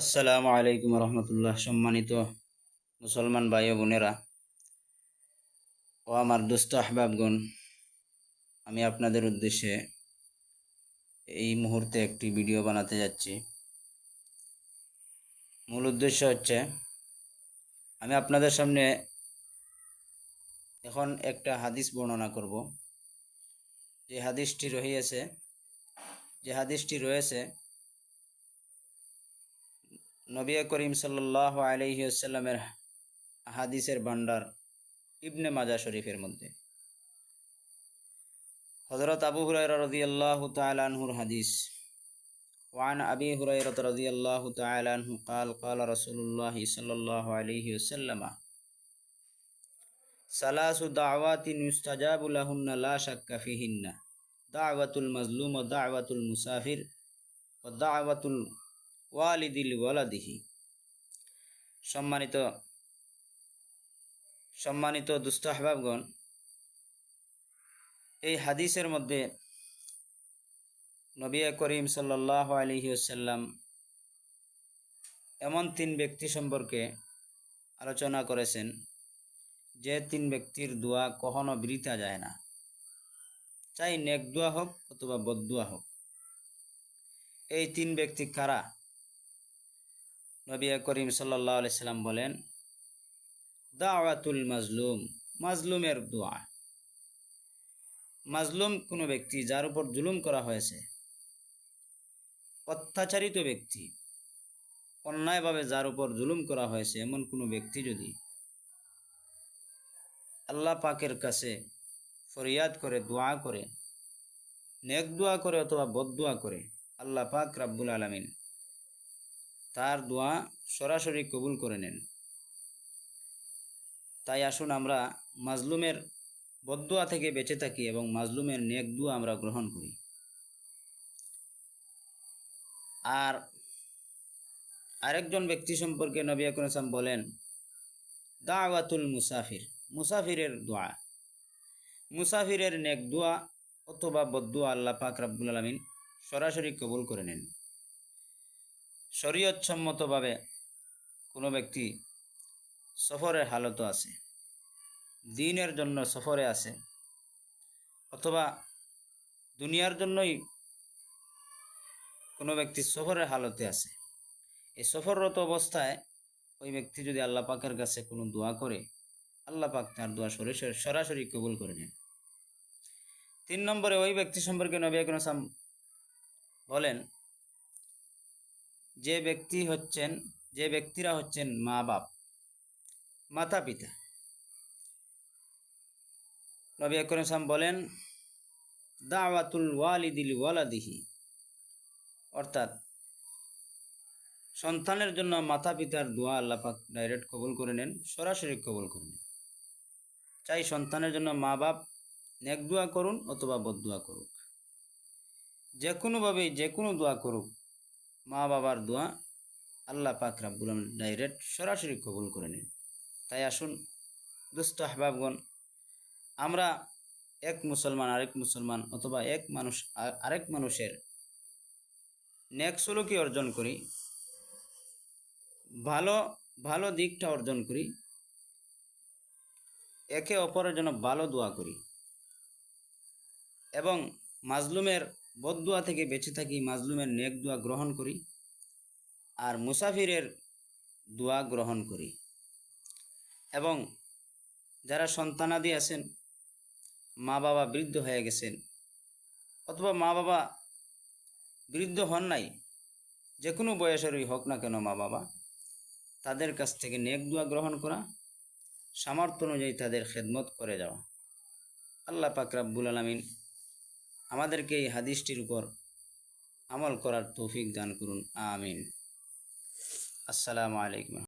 আসসালামু আলাইকুম রহমতুল্লাহ, সম্মানিত মুসলমান ভাই ও বোনেরা ও আমার দুস্থ আহবাবগণ, আমি আপনাদের উদ্দেশ্যে এই মুহূর্তে একটি ভিডিও বানাতে যাচ্ছি। মূল উদ্দেশ্য হচ্ছে, আমি আপনাদের সামনে এখন একটা হাদিস বর্ণনা করব। যে হাদিসটি রহিয়েছে, যে হাদিসটি রয়েছে নবী করিম সাল্লাহ আলহিউসাল্লামের হাদিসের ভান্ডার ইবনে মাজা শরীফের মধ্যে হজরত আবু হুরাইরা রদিয়াল্লাহ তালানহুর হাদিস وعن أبي هريرة رضي الله تعالى عنه قال قال رسول الله صلى الله عليه وسلم ثلاث دعوات يستجاب لهن لا شك فيهن دعوة المظلوم ودعوة المسافر ودعوة ওয়ালিদিল ওয়ালাদিহি। সম্মানিত সম্মানিত দুস্থ আহবাবগণ, এই হাদিসের মধ্যে নবী করিম সাল্লাহ আলহি আসাল্লাম এমন তিন ব্যক্তি সম্পর্কে আলোচনা করেছেন যে তিন ব্যক্তির দোয়া কখনো বৃথা যায় না। চাই নেক দোয়া হোক অথবা বদুয়া হোক। এই তিন ব্যক্তি কারা? নবী করিম সাল্লাহ সাল্লাম বলেন, দাওয়াতুল মাজলুম, মাজলুমের দোয়া। মাজলুম কোনো ব্যক্তি যার উপর জুলুম করা হয়েছে, অত্যাচারিত ব্যক্তি, অন্যায়ভাবে যার উপর জুলুম করা হয়েছে, এমন কোনো ব্যক্তি যদি আল্লাহ পাকের কাছে ফরিয়াদ করে, দোয়া করে, নেক দোয়া করে অথবা বদ দোয়া করে, আল্লাহ পাক রাব্বুল আলমিন তার দোয়া সরাসরি কবুল করে নেন। তাই আসুন আমরা মাজলুমের বদুয়া থেকে বেঁচে থাকি এবং মাজলুমের নেক দুয়া আমরা গ্রহণ করি। আর আরেকজন ব্যক্তি সম্পর্কে নবী আকরম বলেন, দাওয়াতুল মুসাফির মুসাফিরের দোয়া। মুসাফিরের নেক দোয়া অথবা বদুয়া আল্লাহ পাক রাব্বুল আলমিন সরাসরি কবুল করে নেন। শরীয়তসম্মতভাবে কোনো ব্যক্তি সফরের হালত আছে, দিনের জন্য সফরে আছে, অথবা দুনিয়ার জন্যই কোনো ব্যক্তি সফরের হালতে আছে। এই সফররত অবস্থায় ওই ব্যক্তি যদি আল্লাহ পাকের কাছে কোনো দোয়া করে, আল্লাহ পাক তার দোয়া সরাসরি সরাসরি কবুল করে নেন। তিন নম্বরে ওই ব্যক্তি সম্পর্কে নবী আকরম বলেন যে ব্যক্তি হচ্ছেন, যে ব্যক্তিরা হচ্ছেন মা বাপ, মাতা পিতা। নবী আকরম সাম বলেন, দাওয়াতুল ওয়ালিদিল ওয়ালাদিহি অর্থাৎ সন্তানের জন্য মাতা পিতার দোয়া আল্লাপাক ডাইরেক্ট কবুল করে নেন, সরাসরি কবুল করে নেন। চাই সন্তানের জন্য মা বাপ নেক দোয়া করুন অথবা বদুয়া করুক। যে কোনোভাবেই যে কোনো দোয়া করুক মা বাবার দোয়া আল্লাহ পাক রাব্বুল ডাইরেক্ট সরাসরি কবুল করে নিন। তাই আসুন দুস্থ আহবাবগণ, আমরা এক মুসলমান আরেক মুসলমান অথবা এক মানুষ আরেক মানুষের নেক সুলুকি অর্জন করি, ভালো ভালো দিকটা অর্জন করি, একে অপরের জন্য ভালো দোয়া করি এবং মাজলুমের বদুয়া থেকে বেঁচে থাকি, মাজলুমের নেক দোয়া গ্রহণ করি আর মুসাফিরের দোয়া গ্রহণ করি। এবং যারা সন্তানাদি আছেন মা বাবা বৃদ্ধ হয়ে গেছেন অথবা মা বাবা বৃদ্ধ হন নাই, যে কোনো বয়সেরই হোক না কেন মা বাবা তাদের কাছ থেকে নেক দোয়া গ্রহণ করা, সামর্থ্য অনুযায়ী তাদের খেদমত করে যাওয়া। আল্লাহ পাক রাব্বুল আলমিন আমাদেরকে এই হাদিসটির উপর আমল করার তৌফিক দান করুন আমিন। আসসালামু আলাইকুম।